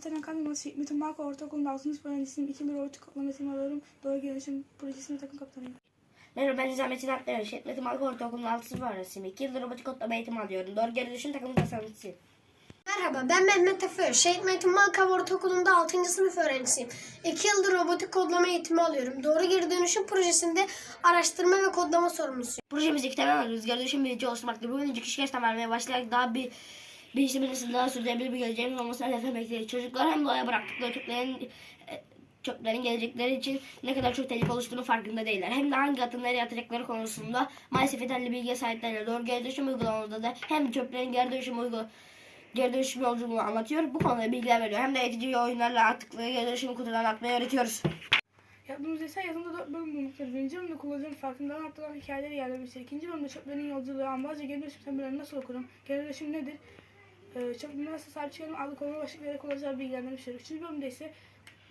Mahtaran Kandırması Hikmet Marka Ortaokulu'nda 6. sınıf öğrencisiyim. 2001 orta kodlamasını alıyorum. Doğru gelişim projesinde takım kaptanıyım. Merhaba ben Nizamettin Akdemir. Şehitmetin Halk Ortaokulu'nun 6. sınıf öğrencisiyim. 2 yıldır robotik kodlama eğitimi alıyorum. Doğru geri düşün takımın tasarımcısıyım. Merhaba ben Mehmet Efe. Şehit Metin Malkav Ortaokulu'nda 6. sınıf öğrencisiyim. 2 yıldır robotik kodlama eğitimi alıyorum. Doğru geri dönüşüm projesinde araştırma ve kodlama sorumlusuyum. Projemizdeki temel amacımız geri düşün bilici oluşturmaktır. Bugün küçük yaştan vermeye başlayarak daha bir bilinçli bilinçli daha sürdürülebilir bir geleceğimiz olmasını hedeflemekteyiz. Çocuklar hem doğaya bıraktıkları çöplerin e, çöplerin gelecekleri için ne kadar çok tehlike oluştuğunu farkında değiller. Hem de hangi atın nereye atacakları konusunda maalesef yeterli bilgiye sahip. Doğru geri dönüşüm uygulamamızda da hem çöplerin geri dönüşüm uygul geri dönüşüm yolculuğunu anlatıyor. Bu konuda bilgiler veriyor. Hem de eğitici oyunlarla attıkları geri dönüşüm kutularını atmayı öğretiyoruz. Yaptığımız eser yazımda 4 bölüm bulunmaktadır. Birinci bölümde kullanıcının farkındalığı arttıran hikayeleri yerlemiştir. İkinci bölümde çöplerin yolculuğu, ambalajı, geri dönüşüm temellerini nasıl okurum, geri dönüşüm nedir, ee, çöplerine nasıl sahip çıkarım adlı konu başlıkları kullanıcılar bilgilendirmiştir. Üçüncü bölümde ise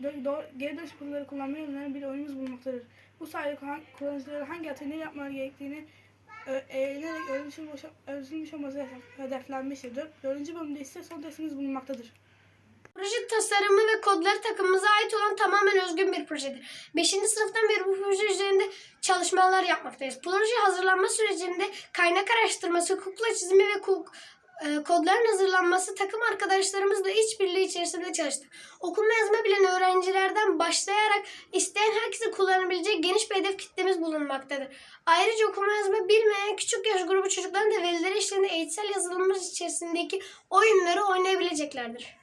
do- doğru, geri dönüşüm kutuları kullanmayı öneren bir oyunumuz bulunmaktadır. Bu sayede kullanıcıların hangi atı ne yapmaları gerektiğini eğlenerek öğrenilmiş, öğrenilmiş olması hedeflenmiştir. Dör- Dördüncü bölümde ise son testimiz bulunmaktadır. Proje tasarımı ve kodları takımımıza ait olan tamamen özgün bir projedir. 5. sınıftan beri bu proje üzerinde çalışmalar yapmaktayız. Proje hazırlanma sürecinde kaynak araştırması, kukla çizimi ve kuk- e, kodların hazırlanması takım arkadaşlarımızla işbirliği içerisinde çalıştık. Okuma yazma bilen öğrencilerden başlayarak isteyen herkese kullanabileceği geniş bir hedef kitlemiz bulunmaktadır. Ayrıca okuma yazma bilmeyen küçük yaş grubu çocukların da velileri eşliğinde eğitsel yazılımlar içerisindeki oyunları oynayabileceklerdir.